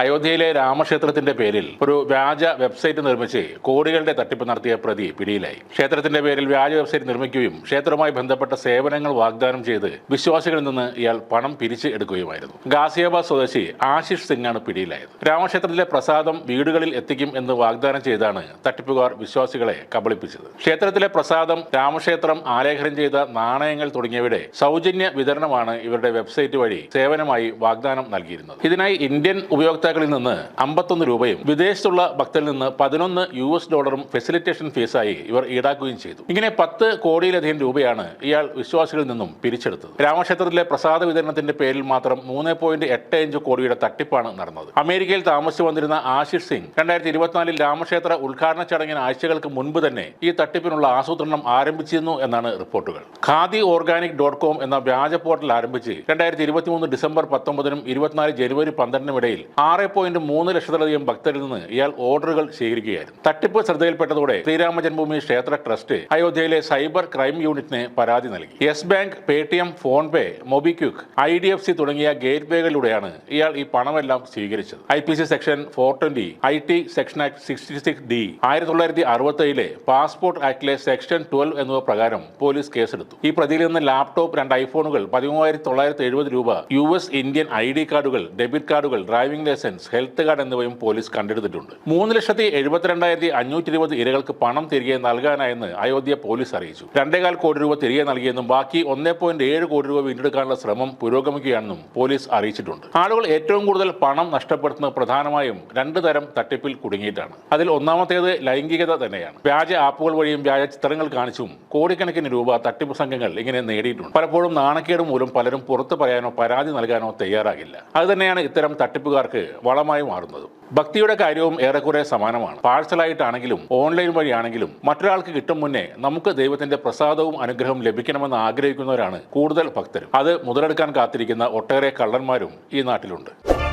അയോധ്യയിലെ രാമക്ഷേത്രത്തിന്റെ പേരിൽ ഒരു വ്യാജ വെബ്സൈറ്റ് നിർമ്മിച്ച് കോടികളുടെ തട്ടിപ്പ് നടത്തിയ പ്രതി പിടിയിലായി. ക്ഷേത്രത്തിന്റെ പേരിൽ വ്യാജ വെബ്സൈറ്റ് നിർമ്മിക്കുകയും ക്ഷേത്രവുമായി ബന്ധപ്പെട്ട സേവനങ്ങൾ വാഗ്ദാനം ചെയ്ത് വിശ്വാസികളിൽ നിന്ന് ഇയാൾ പണം പിരിച്ച് എടുക്കുകയുമായിരുന്നു. ഗാസിയാബാദ് സ്വദേശി ആശിഷ് സിംഗാണ് പിടിയിലായത്. രാമക്ഷേത്രത്തിലെ പ്രസാദം വീടുകളിൽ എത്തിക്കും എന്ന് വാഗ്ദാനം ചെയ്താണ് തട്ടിപ്പുകാർ വിശ്വാസികളെ കബളിപ്പിച്ചത്. ക്ഷേത്രത്തിലെ പ്രസാദം രാമക്ഷേത്രം ആലേഖനം ചെയ്ത നാണയങ്ങൾ തുടങ്ങിയവയുടെ സൗജന്യ വിതരണമാണ് ഇവരുടെ വെബ്സൈറ്റ് വഴി സേവനമായി വാഗ്ദാനം നൽകിയിരുന്നത്. ഇതിനായി ഇന്ത്യൻ ഉപയോക്താക്കളിൽ നിന്ന് അമ്പത്തൊന്ന് രൂപയും വിദേശത്തുള്ള ഭക്തരിൽ നിന്ന് പതിനൊന്ന് യു എസ് ഡോളറും ഫെസിലിറ്റേഷൻ ഫീസായി ഇവർ ഈടാക്കുകയും ചെയ്തു. ഇങ്ങനെ പത്ത് കോടിയിലധികം രൂപയാണ് ഇയാൾ വിശ്വാസികളിൽ നിന്നും പിരിച്ചെടുത്തത്. രാമക്ഷേത്രത്തിലെ പ്രസാദ വിതരണത്തിന്റെ പേരിൽ മാത്രം മൂന്ന് പോയിന്റ് എട്ട് അഞ്ച് കോടിയുടെ തട്ടിപ്പാണ് നടന്നത്. അമേരിക്കയിൽ താമസിച്ചു വന്നിരുന്ന ആശിഷ് സിംഗ് രണ്ടായിരത്തി ഇരുപത്തിനാലിൽ രാമക്ഷേത്ര ഉദ്ഘാടന ചടങ്ങിന് ആഴ്ചകൾക്ക് മുൻപ് തന്നെ ഈ തട്ടിപ്പിനുള്ള ആസൂത്രണം ആരംഭിച്ചിരുന്നു എന്നാണ് റിപ്പോർട്ടുകൾ. ഖാദി ഓർഗാനിക് ഡോട്ട് കോം എന്ന വ്യാജ പോർട്ടൽ ആരംഭിച്ച് രണ്ടായിരത്തി ഇരുപത്തിമൂന്ന് ഡിസംബർ പത്തൊമ്പതിനും ഇരുപത്തിനാല് ജനുവരി പന്ത്രണ്ടിനും ഇടയിൽ ആറ് പോയിന്റ് മൂന്ന് ലക്ഷത്തിലധികം ഭക്തരിൽ നിന്ന് ഇയാൾ ഓർഡറുകൾ സ്വീകരിക്കുകയായിരുന്നു തട്ടിപ്പ് ശ്രദ്ധയിൽപ്പെട്ടതോടെ ശ്രീരാമ ജന്മഭൂമി ക്ഷേത്ര ട്രസ്റ്റ് അയോധ്യയിലെ സൈബർ ക്രൈം യൂണിറ്റിന് പരാതി നൽകി. Yes Bank Paytm PhonePe MobiKwik I D F C തുടങ്ങിയ ഗേറ്റ് വേകളിലൂടെയാണ് ഇയാൾ ഈ പണമെല്ലാം സ്വീകരിച്ചത്. I P C section four twenty I T section act sixty six D ആയിരത്തി തൊള്ളായിരത്തി അറുപത്തേഴിലെ പാസ്പോർട്ട് ആക്ടിലെ സെക്ഷൻ ട്വൽവ് എന്നിവ പ്രകാരം പോലീസ് കേസെടുത്തു. ഈ പ്രതിയിൽ നിന്ന് ലാപ്ടോപ്പ് രണ്ട് ഐഫോണുകൾ പതിമൂവായിരത്തി തൊള്ളായിരത്തി എഴുപത് രൂപ U S Indian I D കാർഡുകൾ ഡെബിറ്റ് കാർഡുകൾ ഡ്രൈവിംഗ് ലൈസൻസ് ഹെൽത്ത് കാർഡ് എന്നിവയും പോലീസ് കണ്ടെടുത്തിട്ടുണ്ട്. മൂന്ന് ലക്ഷത്തി എഴുപത്തിരണ്ടായിരത്തി അഞ്ഞൂറ്റി ഇരുപത് ഇരകൾക്ക് പണം തിരികെ നൽകാനായെന്ന് അയോധ്യ പോലീസ് അറിയിച്ചു. രണ്ടേകാൽ കോടി രൂപ തിരികെ നൽകിയെന്നും ബാക്കി ഒന്നേ പോയിന്റ് ഏഴ് കോടി രൂപ വീണ്ടെടുക്കാനുള്ള ശ്രമം പുരോഗമിക്കുകയാണെന്നും പോലീസ് അറിയിച്ചിട്ടുണ്ട്. ആളുകൾ ഏറ്റവും കൂടുതൽ പണം നഷ്ടപ്പെടുത്തുന്നത് പ്രധാനമായും രണ്ട് തരം തട്ടിപ്പിൽ കുടുങ്ങിയിട്ടാണ്. അതിൽ ഒന്നാമത്തേത് ലൈംഗികത തന്നെയാണ്. വ്യാജ ആപ്പുകൾ വഴിയും വ്യാജ ചിത്രങ്ങൾ കാണിച്ചും കോടിക്കണക്കിന് രൂപ തട്ടിപ്പ് സംഘങ്ങൾ ഇങ്ങനെ നേടിയിട്ടുണ്ട്. പലപ്പോഴും നാണക്കേട് മൂലം പലരും പുറത്തു പറയാനോ പരാതി നൽകാനോ തയ്യാറാകില്ല. അത് തന്നെയാണ് ഇത്തരം തട്ടിപ്പുകാർക്ക് വളമായി മാറുന്നതും. ഭക്തിയുടെ കാര്യവും ഏറെക്കുറെ സമാനമാണ്. പാഴ്സലായിട്ടാണെങ്കിലും ഓൺലൈൻ വഴിയാണെങ്കിലും മറ്റൊരാൾക്ക് കിട്ടും മുന്നേ നമുക്ക് ദൈവത്തിന്റെ പ്രസാദവും അനുഗ്രഹവും ലഭിക്കണമെന്ന് ആഗ്രഹിക്കുന്നവരാണ് കൂടുതൽ ഭക്തരും. അത് മുതലെടുക്കാൻ കാത്തിരിക്കുന്ന ഒട്ടേറെ കള്ളന്മാരും ഈ നാട്ടിലുണ്ട്.